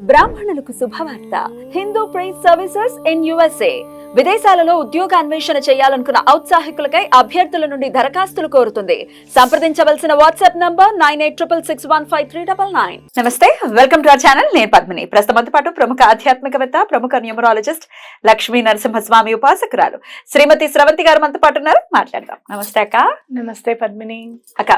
బ్రాహ్మణులకు శుభవార్త. హిందూ ప్రైజ్ సర్వీసెస్ ఇన్ యుఎస్ఏ. విదేశాలలో ఉద్యోగ అన్వేషణ చేయాలనుకున్న ఔత్సాహికులకై అభ్యర్థుల నుండి దరఖాస్తులు కోరుతుంది. సంప్రదించవలసిన WhatsApp number nine eight triple six one five three double nine. నమస్తే వెల్కమ్ టు అవర్ ఛానల్. నేను పద్మిని. ప్రస్తుతంతో పాటు ప్రముఖ ఆధ్యాత్మికవేత్త ప్రముఖ న్యూమరాలజిస్ట్ లక్ష్మీ నరసింహస్వామి ఉపాసకురాలు శ్రీమతి స్రవంతి గారు మనతో పాటు ఉన్నారు. మాట్లాడదాం. నమస్తే అక్క. నమస్తే పద్మిని. అక్క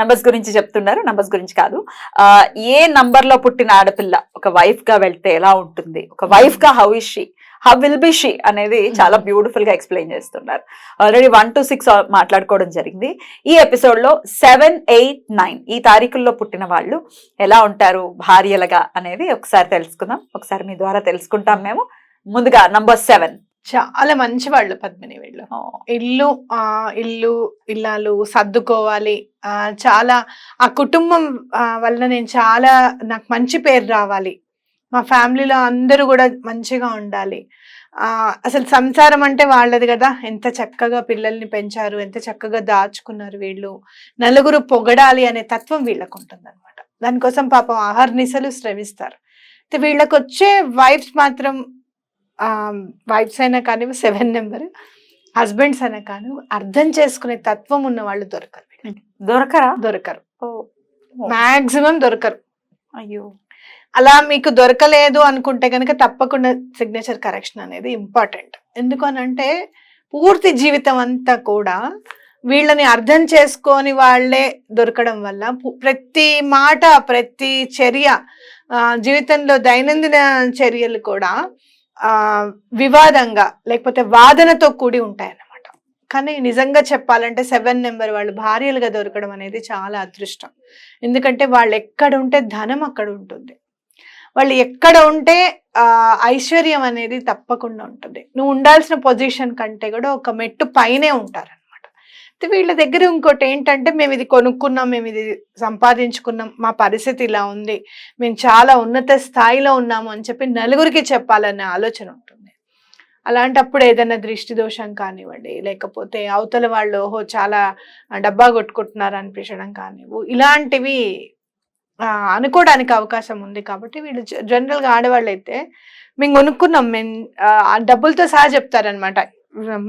నంబర్స్ గురించి చెప్తున్నారు. నంబర్స్ గురించి కాదు. ఆ, ఏ నంబర్లో పుట్టిన ఆడపిల్ల? ఒక వైఫ్గా వెళ్తే ఎలా ఉంటుంది? ఒక వైఫ్గా how is she how will be she అనేది చాలా బ్యూటిఫుల్గా ఎక్స్ప్లెయిన్ చేస్తున్నారు. ఆల్రెడీ వన్ టు సిక్స్ మాట్లాడుకోవడం జరిగింది. ఈ ఎపిసోడ్లో సెవెన్ ఎయిట్ నైన్ ఈ తారీఖుల్లో పుట్టిన వాళ్ళు ఎలా ఉంటారు? భార్యలుగా అనేది ఒకసారి తెలుసుకుందాం. ఒకసారి మీ ద్వారా తెలుసుకుంటాం మేము. ముందుగా నంబర్ సెవెన్ చాలా మంచి వాళ్ళు పద్మిని వీళ్ళు. ఇల్లు ఆ ఇల్లు ఇల్లాలు సర్దుకోవాలి. ఆ చాలా ఆ కుటుంబం వల్ల నేను చాలా నాకు మంచి పేరు రావాలి. మా ఫ్యామిలీలో అందరూ కూడా మంచిగా ఉండాలి. ఆ అసలు సంసారం అంటే వాళ్ళది కదా. ఎంత చక్కగా పిల్లల్ని పెంచారు ఎంత చక్కగా దాచుకున్నారు వీళ్ళు. నలుగురు పొగడాలి అనే తత్వం వీళ్ళకు ఉంటుంది అనమాట దానికోసం పాపం ఆహర్నిశలు శ్రమిస్తారు. అయితే వీళ్ళకి వచ్చే వైఫ్స్ మాత్రం వైఫ్స్ అయినా కానీ సెవెన్ నెంబర్ హస్బెండ్స్ అయినా కానీ అర్థం చేసుకునే తత్వం ఉన్న వాళ్ళు దొరకరు. దొరకరా? దొరకరు. మాక్సిమం దొరకరు. అయ్యో. అలా మీకు దొరకలేదు అనుకుంటే కనుక తప్పకుండా సిగ్నేచర్ కరెక్షన్ అనేది ఇంపార్టెంట్ ఎందుకు అని అంటే పూర్తి జీవితం అంతా కూడా వీళ్ళని అర్థం చేసుకొని వాళ్ళే దొరకడం వల్ల ప్రతి మాట ప్రతి చర్య జీవితంలో దైనందిన చర్యలు కూడా వివాదంగా లేకపోతే వాదనతో కూడి ఉంటాయి కానీ నిజంగా చెప్పాలంటే సెవెన్ నెంబర్ వాళ్ళు భార్యలుగా దొరకడం అనేది చాలా అదృష్టం. ఎందుకంటే వాళ్ళు ఎక్కడ ఉంటే ధనం అక్కడ ఉంటుంది. వాళ్ళు ఎక్కడ ఉంటే ఐశ్వర్యం అనేది తప్పకుండా ఉంటుంది. నువ్వు ఉండాల్సిన పొజిషన్ కంటే కూడా ఒక మెట్టు పైనే ఉంటారనమాట వీళ్ళ దగ్గర ఇంకోటి ఏంటంటే మేము ఇది కొనుక్కున్నాం మేము ఇది సంపాదించుకున్నాం మా పరిస్థితి ఇలా ఉంది మేము చాలా ఉన్నత స్థాయిలో ఉన్నాము అని చెప్పి నలుగురికి చెప్పాలనే ఆలోచన ఉంటుంది. అలాంటప్పుడు ఏదైనా దృష్టి దోషం కానివ్వండి లేకపోతే అవతల వాళ్ళు ఓహో చాలా డబ్బా కొట్టుకుంటున్నారు అనిపించడం కానివ్వు ఇలాంటివి అనుకోవడానికి అవకాశం ఉంది కాబట్టి వీళ్ళు జనరల్గా ఆడవాళ్ళు అయితే మేము కొనుక్కున్నాం మేము డబ్బులతో సహా చెప్తారనమాట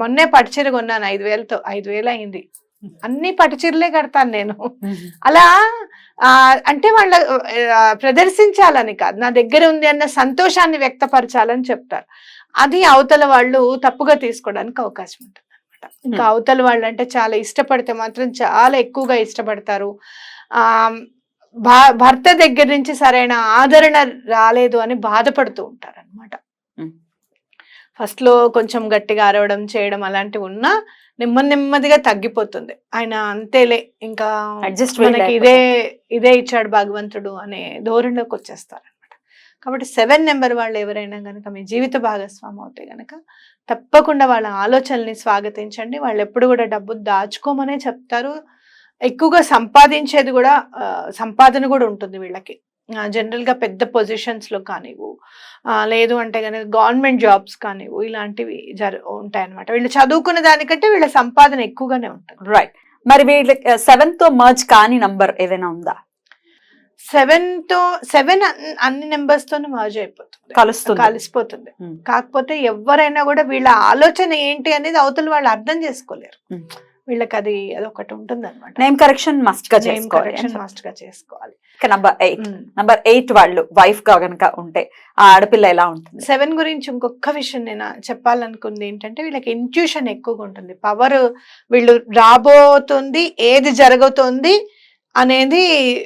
మొన్నే పట్టుచీర కొన్నాను ఐదు వేలతో ఐదు వేలు అయింది. అన్ని పట్టుచీరలే కడతాను నేను. అలా ఆ, అంటే వాళ్ళ ప్రదర్శించాలని కాదు నా దగ్గర ఉంది అన్న సంతోషాన్ని వ్యక్తపరచాలని చెప్తారు. అది అవతల వాళ్ళు తప్పుగా తీసుకోవడానికి అవకాశం ఉంటుంది అనమాట ఇంకా అవతల వాళ్ళు అంటే చాలా ఇష్టపడితే మాత్రం చాలా ఎక్కువగా ఇష్టపడతారు. ఆ భా- భర్త దగ్గర నుంచి సరైన ఆదరణ రాలేదు అని బాధపడుతూ ఉంటారు అనమాట Hmm. ఫస్ట్లో కొంచెం గట్టిగా అరవడం చేయడం అలాంటివి ఉన్నా నెమ్మది నెమ్మదిగా తగ్గిపోతుంది. ఆయన అంతేలే ఇంకా అడ్జస్ట్ మనకి ఇదే ఇదే ఇచ్చాడు భగవంతుడు అనే ధోరణిలోకి వచ్చేస్తారు. కాబట్టి సెవెన్ నెంబర్ వాళ్ళు ఎవరైనా కనుక మీ జీవిత భాగస్వామి అవుతే గనక తప్పకుండా వాళ్ళ ఆలోచనల్ని స్వాగతించండి. వాళ్ళు ఎప్పుడు కూడా డబ్బు దాచుకోమనే చెప్తారు. ఎక్కువగా సంపాదించేది కూడా సంపాదన కూడా ఉంటుంది వీళ్ళకి. జనరల్గా పెద్ద పొజిషన్స్లో కానివ్వు లేదు అంటే కనుక గవర్నమెంట్ జాబ్స్ కానివ్వు ఇలాంటివి జరు ఉంటాయన్నమాట. వీళ్ళు చదువుకున్న దానికంటే వీళ్ళ సంపాదన ఎక్కువగానే ఉంటుంది. రైట్ మరి వీళ్ళకి సెవెన్తో మర్జ్ కాని నంబర్ ఏదైనా ఉందా? సెవెన్తో సెవెన్ అన్ని నెంబర్స్ తోనే మర్జ్ అయిపోతుంది. కలుస్తుంది. కలిసిపోతుంది. Hmm. కాకపోతే ఎవరైనా కూడా వీళ్ళ ఆలోచన ఏంటి అనేది అవతల వాళ్ళు అర్థం చేసుకోలేరు. Hmm. వీళ్ళకి అది అదొకటి ఉంటుంది అనమాట నేమ్ కరెక్షన్ మస్ట్గా చేసుకోవాలి. మస్ట్గా చేసుకోవాలి. నంబర్ ఎయిట్ నంబర్ ఎయిట్ వాళ్ళు వైఫ్గా గనక ఉంటే ఆ ఆడపిల్ల ఎలా ఉంటుంది? సెవెన్ గురించి ఇంకొక విషయం నేను చెప్పాలనుకుంది ఏంటంటే వీళ్ళకి ఇంట్యూషన్ ఎక్కువగా ఉంటుంది. పవర్ వీళ్ళు రాబోతుంది ఏది జరుగుతుంది అనేది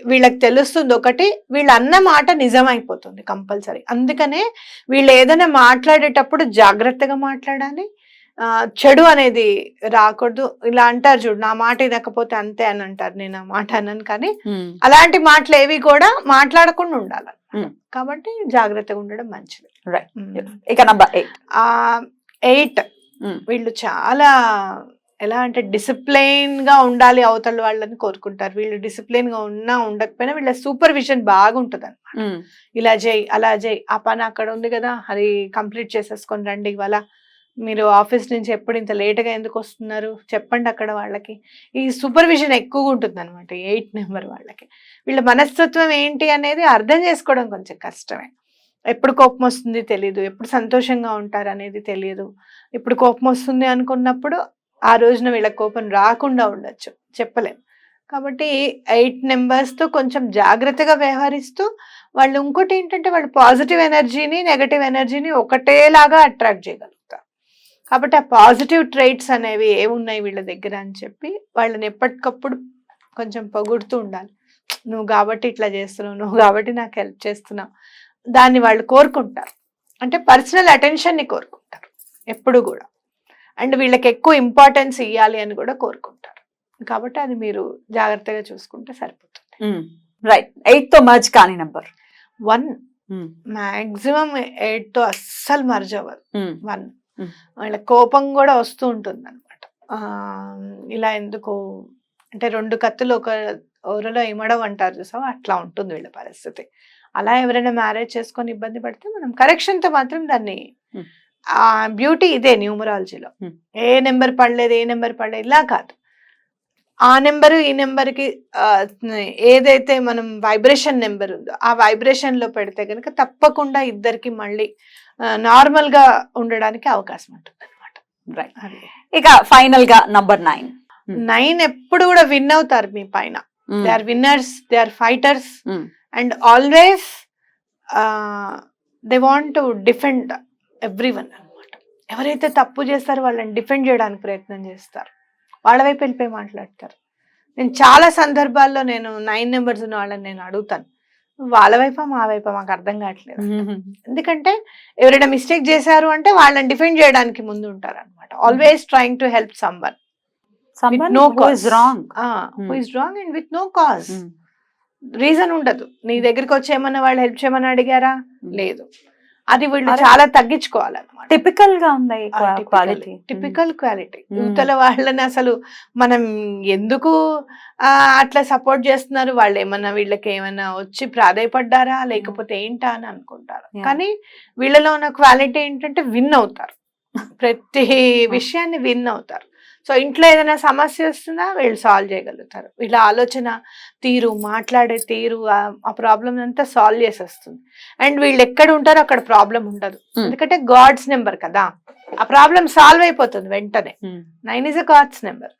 వీళ్ళకి తెలుస్తుంది ఒకటి వీళ్ళు అన్న మాట నిజమైపోతుంది కంపల్సరీ. అందుకనే వీళ్ళు ఏదైనా మాట్లాడేటప్పుడు జాగ్రత్తగా మాట్లాడాలి. చెడు అనేది రాకూడదు. ఇలా అంటారు చూడు నా మాట వినకపోతే అంతే అని అంటారు. నేను ఆ మాట అన్నాను కానీ అలాంటి మాటలు ఏవి కూడా మాట్లాడకుండా ఉండాలి. కాబట్టి జాగ్రత్తగా ఉండడం మంచిది. Hmm. ఇక నంబర్ ఎయిట్ ఎయిట్ వీళ్ళు చాలా ఎలా అంటే డిసిప్లైన్గా ఉండాలి అవతల వాళ్ళని కోరుకుంటారు. వీళ్ళు డిసిప్లైన్గా ఉన్నా ఉండకపోయినా వీళ్ళ సూపర్విజన్ బాగుంటది అనమాట ఇలా చేయి అలా చేయి ఆ పని అక్కడ ఉంది కదా అది కంప్లీట్ చేసేసుకొని రండి ఇవాళ మీరు ఆఫీస్ నుంచి ఎప్పుడు ఇంత లేట్గా ఎందుకు వస్తున్నారు చెప్పండి అక్కడ వాళ్ళకి. ఈ సూపర్విజన్ ఎక్కువగా ఉంటుంది అనమాట ఎయిట్ నెంబర్ వాళ్ళకి. వీళ్ళ మనస్తత్వం ఏంటి అనేది అర్థం చేసుకోవడం కొంచెం కష్టమే. ఎప్పుడు కోపం వస్తుంది తెలియదు ఎప్పుడు సంతోషంగా ఉంటారు అనేది తెలియదు ఇప్పుడు కోపం వస్తుంది అనుకున్నప్పుడు ఆ రోజున వీళ్ళ కోపం రాకుండా ఉండొచ్చు. చెప్పలేం. కాబట్టి ఎయిట్ నెంబర్స్తో కొంచెం జాగ్రత్తగా వ్యవహరిస్తూ వాళ్ళు ఇంకోటి ఏంటంటే వాళ్ళు పాజిటివ్ ఎనర్జీని నెగటివ్ ఎనర్జీని ఒకటేలాగా అట్రాక్ట్ చేయగలుగుతారు. కాబట్టి ఆ పాజిటివ్ ట్రైట్స్ అనేవి ఏమున్నాయి వీళ్ళ దగ్గర అని చెప్పి వాళ్ళని ఎప్పటికప్పుడు కొంచెం పొగుడుతూ ఉండాలి. నువ్వు కాబట్టి ఇట్లా చేస్తున్నావు నువ్వు కాబట్టి నాకు హెల్ప్ చేస్తున్నావు. దాన్ని వాళ్ళు కోరుకుంటారు. అంటే పర్సనల్ అటెన్షన్ని కోరుకుంటారు. ఎప్పుడు కూడా. అండ్ వీళ్ళకి ఎక్కువ ఇంపార్టెన్స్ ఇవ్వాలి అని కూడా కోరుకుంటారు. కాబట్టి అది మీరు జాగ్రత్తగా చూసుకుంటే సరిపోతుంది. రైట్ ఎయిట్తో మర్జ్ కాని నంబర్ వన్ మాక్సిమం ఎయిట్తో అస్సలు మర్జ్ అవ్వదు. వన్. వాళ్ళ కోపం కూడా వస్తూ ఉంటుంది అనమాట ఇలా ఎందుకు? అంటే రెండు కత్తులు ఒక ఊరలో ఇమడం అంటారు చూసావా? అట్లా ఉంటుంది వీళ్ళ పరిస్థితి. అలా ఎవరైనా మ్యారేజ్ చేసుకొని ఇబ్బంది పడితే మనం correction తో మాత్రం దాన్ని బ్యూటీ ఇదే న్యూమరాలజీలో. ఏ నెంబర్ పడలేదు ఏ నెంబర్ పడలేదు ఇలా కాదు. ఆ నెంబర్ ఈ నెంబర్కి ఏదైతే మనం వైబ్రేషన్ నెంబర్ ఉందో ఆ వైబ్రేషన్లో పెడితే కనుక తప్పకుండా ఇద్దరికి మళ్ళీ నార్మల్గా ఉండడానికి అవకాశం ఉంటుంది అనమాట ఇక ఫైనల్గా నంబర్ నైన్. నైన్ ఎప్పుడు కూడా విన్ అవుతారు మీ పైన. They are winners they are fighters and always they want to defend everyone అనమాట ఎవరైతే తప్పు చేస్తారో వాళ్ళని డిఫెండ్ చేయడానికి ప్రయత్నం చేస్తారు. వాళ్ళ వైపు వెళ్ళిపోయి మాట్లాడతారు. నేను చాలా సందర్భాల్లో నేను నైన్ నెంబర్స్ ఉన్న వాళ్ళని నేను అడుగుతాను. వాళ్ళ వైపా మా వైపా మాకు అర్థం కావట్లేదు ఎందుకంటే ఎవరైనా మిస్టేక్ చేశారు అంటే వాళ్ళని డిఫెండ్ చేయడానికి ముందు ఉంటారు అనమాట always trying to help no cause. Wrong is wrong and with no cause reason ఉండదు. నీ దగ్గరికి వచ్చి ఏమన్నా వాళ్ళు హెల్ప్ చేయమని అడిగారా? లేదు. అది వీళ్ళు. చాలా తగ్గించుకోవాలన్నమాట. టిపికల్గా ఉంది క్వాలిటీ టిపికల్ క్వాలిటీ. యువతల వాళ్ళని అసలు మనం ఎందుకు అట్లా సపోర్ట్ చేస్తున్నారు? వాళ్ళు ఏమన్నా వీళ్ళకి ఏమన్నా వచ్చి ప్రాధాయపడ్డారా? లేకపోతే ఏంటా అని అనుకుంటారు. కానీ వీళ్ళలో ఉన్న క్వాలిటీ ఏంటంటే విన్ అవుతారు. ప్రతి విషయాన్ని విన్ అవుతారు. సో ఇంట్లో ఏదైనా సమస్య వస్తుందా వీళ్ళు సాల్వ్ చేయగలుగుతారు. వీళ్ళ ఆలోచన తీరు మాట్లాడే తీరు ఆ- ప్రాబ్లం అంతా సాల్వ్ చేసేస్తుంది. అండ్ వీళ్ళు ఎక్కడ ఉంటారో అక్కడ ప్రాబ్లం ఉండదు. Hmm. ఎందుకంటే గాడ్స్ నెంబర్ కదా. ఆ ప్రాబ్లం సాల్వ్ అయిపోతుంది వెంటనే. Nine is a god's number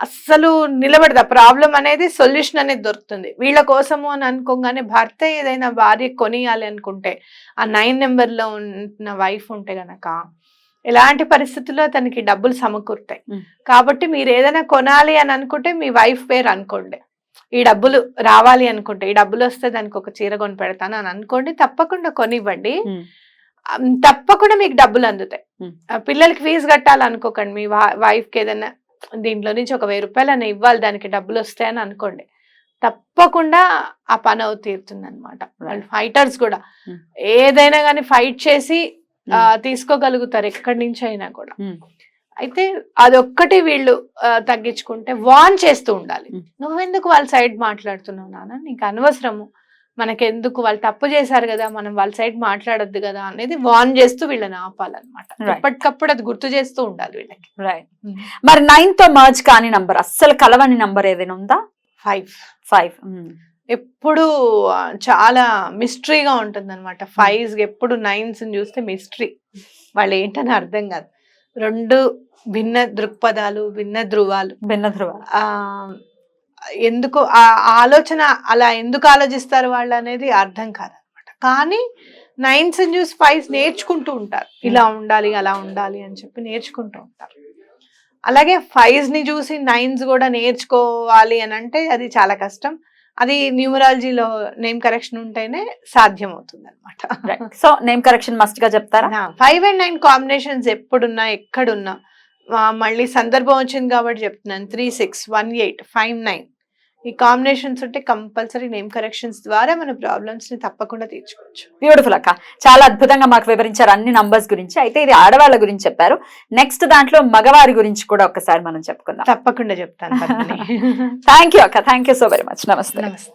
అస్సలు నిలబడదు. ఆ ప్రాబ్లం అనేది సొల్యూషన్ అనేది దొరుకుతుంది. వీళ్ళ కోసము అని అనుకోగానే భర్త ఏదైనా భార్య కొనియాలి అనుకుంటే ఆ నైన్ నెంబర్లో ఉన్న వైఫ్ ఉంటే గనక ఎలాంటి పరిస్థితుల్లో తనకి డబ్బులు సమకూరుతాయి. కాబట్టి మీరు ఏదైనా కొనాలి అని అనుకుంటే మీ వైఫ్ పేరు అనుకోండి. ఈ డబ్బులు రావాలి అనుకుంటే ఈ డబ్బులు వస్తే దానికి ఒక చీర కొని పెడతాను అని అనుకోండి తప్పకుండా కొనివ్వండి. తప్పకుండా మీకు డబ్బులు అందుతాయి. పిల్లలకి ఫీజు కట్టాలనుకోకండి. మీ వైఫ్కి ఏదైనా దీంట్లో నుంచి ఒక వెయ్యి రూపాయలు అని ఇవ్వాలి దానికి డబ్బులు వస్తాయని అనుకోండి. తప్పకుండా ఆ పని అవు తీరుతుంది అనమాట వాళ్ళు ఫైటర్స్ కూడా. ఏదైనా కానీ ఫైట్ చేసి తీసుకోగలుగుతారు ఎక్కడి నుంచి అయినా కూడా అయితే అదొక్కటి వీళ్ళు తగ్గించుకుంటే వాన్ చేస్తూ ఉండాలి. Hmm. నువ్వెందుకు వాళ్ళ సైడ్ మాట్లాడుతున్నావు నాన్న? నీకు అనవసరము. మనకెందుకు వాళ్ళు తప్పు చేశారు కదా మనం వాళ్ళ సైడ్ మాట్లాడొద్దు కదా అనేది వాన్ చేస్తూ వీళ్ళని ఆపాలన్నమాట. ఎప్పటికప్పుడు అది గుర్తు చేస్తూ ఉండాలి వీళ్ళకి. రైట్ మరి నైన్తో మర్జ్ కాని నంబర్ అస్సలు కలవని నంబర్ ఏదైనా ఉందా? ఫైవ్ ఫైవ్ ఎప్పుడు చాలా మిస్టరీగా ఉంటుంది అనమాట ఫైవ్స్ ఎప్పుడు నైన్స్ చూస్తే మిస్టరీ వాళ్ళు ఏంటని అర్థం కాదు. రెండు భిన్న దృక్పథాలు భిన్న ధృవాలు భిన్న ధృవ ఎందుకు ఆ ఆలోచన అలా ఎందుకు ఆలోచిస్తారు వాళ్ళు అనేది అర్థం కాదనమాట కానీ నైన్స్ చూసి ఫైవ్స్ నేర్చుకుంటూ ఉంటారు. ఇలా ఉండాలి అలా ఉండాలి అని చెప్పి నేర్చుకుంటూ ఉంటారు. అలాగే ఫైవ్స్ని చూసి నైన్స్ కూడా నేర్చుకోవాలి అని అంటే అది చాలా కష్టం. అది న్యూమరాలజీలో నేమ్ కరెక్షన్ ఉంటేనే సాధ్యం అవుతుంది అనమాట సో నేమ్ కరెక్షన్ మస్ట్గా చెప్తారా? ఫైవ్ అండ్ నైన్ కాంబినేషన్స్ ఎప్పుడున్నా ఎక్కడున్నా మళ్ళీ సందర్భం వచ్చింది కాబట్టి చెప్తున్నాను. Three six one eight five nine. ఈ కాంబినేషన్స్ ఉంటే కంపల్సరీ నేమ్ కరెక్షన్స్ ద్వారా మన ప్రాబ్లమ్స్ని తప్పకుండా తీర్చుకోవచ్చు. బ్యూటిఫుల్ అక్క. చాలా అద్భుతంగా మాకు వివరించారు అన్ని నంబర్స్ గురించి. అయితే ఇది ఆడవాళ్ళ గురించి చెప్పారు. నెక్స్ట్ దాంట్లో మగవారి గురించి కూడా ఒకసారి మనం చెప్పుకుందాం. తప్పకుండా చెప్తాను. థ్యాంక్ యూ అక్క. Thank you so very much నమస్తే. నమస్తే.